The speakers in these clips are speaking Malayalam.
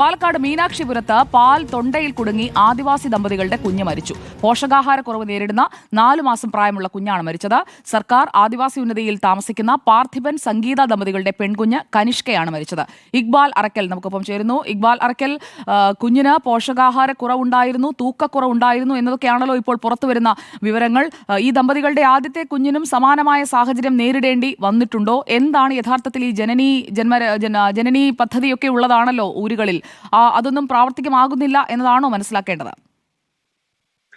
പാലക്കാട് മീനാക്ഷിപുരത്ത് പാൽ തൊണ്ടയിൽ കുടുങ്ങി ആദിവാസി ദമ്പതികളുടെ കുഞ്ഞ് മരിച്ചു. പോഷകാഹാരക്കുറവ് നേരിടുന്ന നാലു മാസം പ്രായമുള്ള കുഞ്ഞാണ് മരിച്ചത്. സർക്കാർ ആദിവാസി ഉന്നതിയിൽ താമസിക്കുന്ന പാർത്ഥിപൻ സംഗീത ദമ്പതികളുടെ പെൺകുഞ്ഞ് കനിഷ്കയാണ് മരിച്ചത്. ഇക്ബാൽ അറക്കൽ നമുക്കൊപ്പം ചേരുന്നു. ഇക്ബാൽ അറക്കൽ കുഞ്ഞിന് പോഷകാഹാരക്കുറവുണ്ടായിരുന്നു തൂക്കക്കുറവുണ്ടായിരുന്നു എന്നതൊക്കെയാണല്ലോ ഇപ്പോൾ പുറത്തുവരുന്ന വിവരങ്ങൾ. ഈ ദമ്പതികളുടെ ആദ്യത്തെ കുഞ്ഞിനും സമാനമായ സാഹചര്യം നേരിടേണ്ടി വന്നിട്ടുണ്ടോ? എന്താണ് യഥാർത്ഥത്തിൽ ഈ ജനനി ജന്മ ജനനീ പദ്ധതിയൊക്കെ ഉള്ളതാണല്ലോ ഊരുകളിൽ? അതൊന്നും പ്രാവർത്തികമാകുന്നില്ല എന്നതാണോ മനസ്സിലാക്കേണ്ടത്?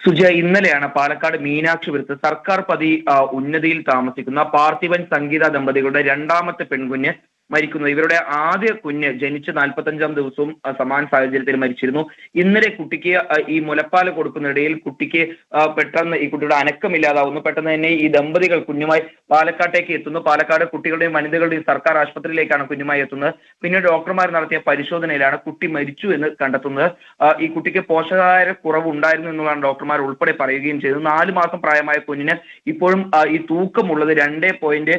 സുജ ഇന്നലെയാണ് പാലക്കാട് മീനാക്ഷി മീനാക്ഷിപുരത്ത് സർക്കാർ പതി ഉന്നതിയിൽ താമസിക്കുന്ന പാർത്ഥിവൻ സംഗീത ദമ്പതികളുടെ രണ്ടാമത്തെ പെൺകുഞ്ഞ് മരിക്കുന്നത് ഇവരുടെ ആദ്യ കുഞ്ഞ് ജനിച്ച് നാൽപ്പത്തഞ്ചാം ദിവസവും സമാന സാഹചര്യത്തിൽ മരിച്ചിരുന്നു. ഇന്നലെ കുട്ടിക്ക് ഈ മുലപ്പാൽ കൊടുക്കുന്നിടയിൽ കുട്ടിക്ക് പെട്ടെന്ന് ഈ കുട്ടിയുടെ അനക്കമില്ലാതാവുന്നു പെട്ടെന്ന് തന്നെ ഈ ദമ്പതികൾ കുഞ്ഞുമായി പാലക്കാട്ടേക്ക് എത്തുന്നു. പാലക്കാട് കുട്ടികളുടെയും വനിതകളുടെയും സർക്കാർ ആശുപത്രിയിലേക്കാണ് കുഞ്ഞുമായി എത്തുന്നത്. പിന്നെ ഡോക്ടർമാർ നടത്തിയ പരിശോധനയിലാണ് കുട്ടി മരിച്ചു എന്ന് കണ്ടെത്തുന്നത്. ഈ കുട്ടിക്ക് പോഷകാഹാര കുറവുണ്ടായിരുന്നു എന്നുള്ളതാണ് ഡോക്ടർമാർ ഉൾപ്പെടെ പറയുകയും ചെയ്തത് നാല് മാസം പ്രായമായ കുഞ്ഞിന് ഇപ്പോഴും ഈ തൂക്കമുള്ളത് രണ്ടേ പോയിന്റ്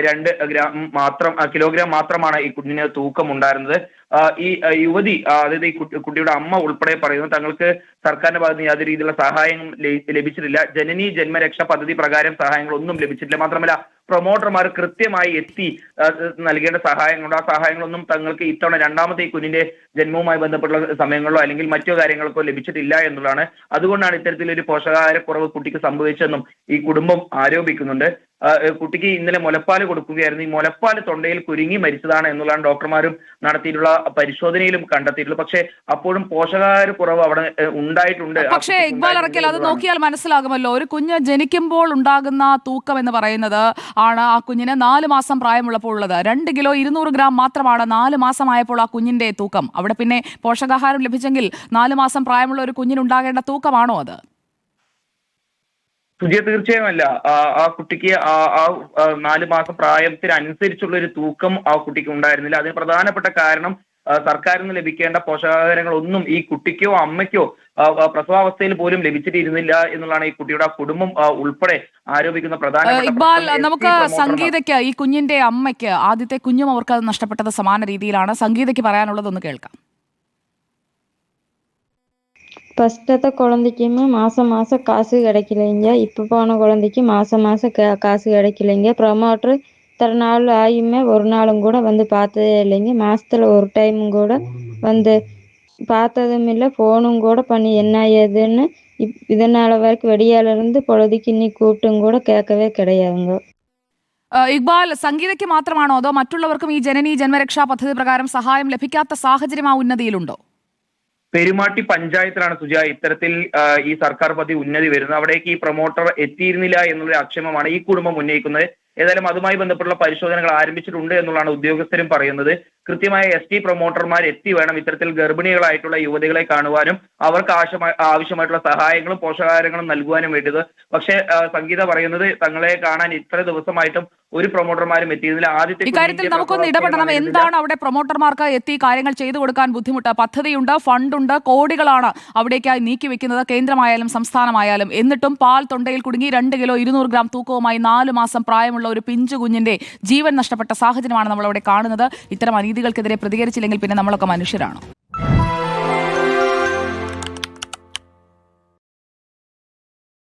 രണ്ട് ഗ്രാം മാത്രം കിലോഗ്രാം മാത്രമാണ് ഈ കുഞ്ഞിന് തൂക്കം ഉണ്ടായിരുന്നത് ഈ യുവതി അതായത് ഈ കുട്ടി- കുട്ടിയുടെ അമ്മ ഉൾപ്പെടെ പറയുന്നു തങ്ങൾക്ക് സർക്കാരിന്റെ ഭാഗത്ത് നിന്ന് യാതൊരു രീതിയിലുള്ള സഹായം ലഭിച്ചിട്ടില്ല. ജനനി ജന്മരക്ഷ പദ്ധതി പ്രകാരം സഹായങ്ങളൊന്നും ലഭിച്ചിട്ടില്ല. മാത്രമല്ല പ്രൊമോട്ടർമാർ കൃത്യമായി എത്തി നൽകേണ്ട സഹായങ്ങളുണ്ട്. ആ സഹായങ്ങളൊന്നും തങ്ങൾക്ക് ഇത്തവണ രണ്ടാമത്തെ ഈ കുഞ്ഞിന്റെ ജന്മവുമായി ബന്ധപ്പെട്ടുള്ള സമയങ്ങളിലോ അല്ലെങ്കിൽ മറ്റു കാര്യങ്ങൾക്കോ ലഭിച്ചിട്ടില്ല എന്നുള്ളതാണ്. അതുകൊണ്ടാണ് ഇത്തരത്തിലൊരു പോഷകാഹാരക്കുറവ് കുട്ടിക്ക് സംഭവിച്ചതെന്നും ഈ കുടുംബം ആരോപിക്കുന്നുണ്ട്. കുട്ടിക്ക് ഇന്നലെ മുലപ്പാൽ കൊടുക്കുകയായിരുന്നു. ഈ മുലപ്പാൽ തൊണ്ടയിൽ കുരുങ്ങി മരിച്ചതാണ് എന്നുള്ളതാണ് ഡോക്ടർമാരും നടത്തിയിട്ടുള്ള പരിശോധനയിലും കണ്ടെത്തിയിട്ടുള്ളത്. പക്ഷേ അപ്പോഴും പോഷകാഹാരക്കുറവ് അവിടെ ഉണ്ടായിട്ടുണ്ട്. പക്ഷേ ഇക്ബാൽ അറക്കൽ അത് നോക്കിയാൽ മനസ്സിലാകുമല്ലോ. ഒരു കുഞ്ഞ് ജനിക്കുമ്പോൾ ഉണ്ടാകുന്ന തൂക്കം എന്ന് പറയുന്നത് ആണ് ആ കുഞ്ഞിന് നാല് മാസം പ്രായമുള്ളപ്പോൾ ഉള്ളത്. രണ്ട് കിലോ ഇരുന്നൂറ് ഗ്രാം മാത്രമാണ് നാല് മാസമായപ്പോൾ ആ കുഞ്ഞിന്റെ തൂക്കം. അവിടെ പിന്നെ പോഷകാഹാരം ലഭിച്ചെങ്കിൽ നാല് മാസം പ്രായമുള്ള ഒരു കുഞ്ഞിനുണ്ടാകേണ്ട തൂക്കമാണോ അത്? സുജിയ തീർച്ചയായും അല്ല ആ കുട്ടിക്ക് ആ ആ നാല് മാസം പ്രായത്തിനനുസരിച്ചുള്ള ഒരു തൂക്കം ആ കുട്ടിക്ക് ഉണ്ടായിരുന്നില്ല. അതിന് പ്രധാനപ്പെട്ട കാരണം സർക്കാരിൽ നിന്ന് ലഭിക്കേണ്ട പോഷകാഹാരങ്ങളൊന്നും ഈ കുട്ടിക്കോ അമ്മയ്ക്കോ പ്രസവാവസ്ഥയിൽ പോലും ലഭിച്ചിട്ടിരുന്നില്ല എന്നുള്ളതാണ് ഈ കുട്ടിയുടെ കുടുംബം ഉൾപ്പെടെ ആരോപിക്കുന്ന പ്രധാന ഇക്ബാൽ നമുക്ക് സംഗീതയ്ക്ക് ഈ കുഞ്ഞിന്റെ അമ്മയ്ക്ക് ആദ്യത്തെ കുഞ്ഞും അവർക്ക് അത് നഷ്ടപ്പെട്ടത് സമാന രീതിയിലാണ്. സംഗീതയ്ക്ക് പറയാനുള്ളതൊന്ന് കേൾക്കാം. ஃபஸ்ட்டத்த குழந்தைக்குமே மாதம் மாதம் காசு கிடைக்கலைங்க இப்போ போன குழந்தைக்கு மாதம் மாதம் கா காசு கிடைக்கலைங்க ப்ரமோட்ரு இத்தனை நாள் ஆகியுமே ஒரு நாளும் கூட வந்து பார்த்ததே இல்லைங்க மாசத்துல ஒரு டைமும் கூட வந்து பார்த்ததும் இல்லை ஃபோனும் கூட பண்ணி என்ன ஏதுன்னு இப் இதனால் வரைக்கும் வெடியால இருந்து பொழுதுக்கு இன்னி கூட்டும் கூட கேட்கவே கிடையாதுங்க ഏഹ് ഇക്ബാൽ സംഗീതയ്ക്ക് മാത്രമാണോ അതോ മറ്റുള്ളവർക്കും ഈ ജനനി ജന്മരക്ഷാ പദ്ധതി പ്രകാരം സഹായം ലഭിക്കാത്ത സാഹചര്യം ആ ഉന്നതിയിലുണ്ടോ പെരുമാട്ടി പഞ്ചായത്തിലാണ് സുജ ഇത്തരത്തിൽ ഈ സർക്കാർ പദ്ധതി ഉന്നതി വരുന്നത്. അവിടേക്ക് ഈ പ്രൊമോട്ടർ എത്തിയിരുന്നില്ല എന്നുള്ള ആക്ഷേപമാണ് ഈ കുടുംബം ഉന്നയിക്കുന്നത്. ഏതായാലും അതുമായി ബന്ധപ്പെട്ടുള്ള പരിശോധനകൾ ആരംഭിച്ചിട്ടുണ്ട് എന്നുള്ളതാണ് ഉദ്യോഗസ്ഥരും പറയുന്നത്. കൃത്യമായ എസ് ടി പ്രൊമോട്ടർമാർ എത്തി വേണം ഇത്തരത്തിൽ ഗർഭിണികളായിട്ടുള്ള യുവതികളെ കാണുവാനും അവർക്ക് ആവശ്യമായ ആവശ്യമായിട്ടുള്ള സഹായങ്ങളും പോഷകാഹാരങ്ങളും നൽകുവാനും വേണ്ടത്. പക്ഷേ സംഗീത പറയുന്നത് തങ്ങളെ കാണാൻ ഇത്ര ദിവസമായിട്ടും ഒരു പ്രൊമോട്ടർമാരും എത്തിയതിൽ ആദ്യത്തെ ഇക്കാര്യത്തിൽ നമുക്കൊന്ന് ഇടപെടണം. എന്താണ് അവിടെ പ്രൊമോട്ടർമാർക്ക് എത്തി കാര്യങ്ങൾ ചെയ്തു കൊടുക്കാൻ ബുദ്ധിമുട്ട്? പദ്ധതിയുണ്ട് ഫണ്ടുണ്ട് കോടികളാണ് അവിടേക്കായി നീക്കിവെക്കുന്നത് കേന്ദ്രമായാലും സംസ്ഥാനമായാലും. എന്നിട്ടും പാൽ തൊണ്ടയിൽ കുടുങ്ങി രണ്ട് കിലോ ഇരുന്നൂറ് ഗ്രാം തൂക്കവുമായി നാല് മാസം പ്രായമുള്ള ഒരു പിഞ്ചു കുഞ്ഞിന്റെ ജീവൻ നഷ്ടപ്പെട്ട സാഹചര്യമാണ് നമ്മളവിടെ കാണുന്നത്. ഇത്തരം അനീതികൾക്കെതിരെ പ്രതികരിച്ചില്ലെങ്കിൽ പിന്നെ നമ്മളൊക്കെ മനുഷ്യരാണ്.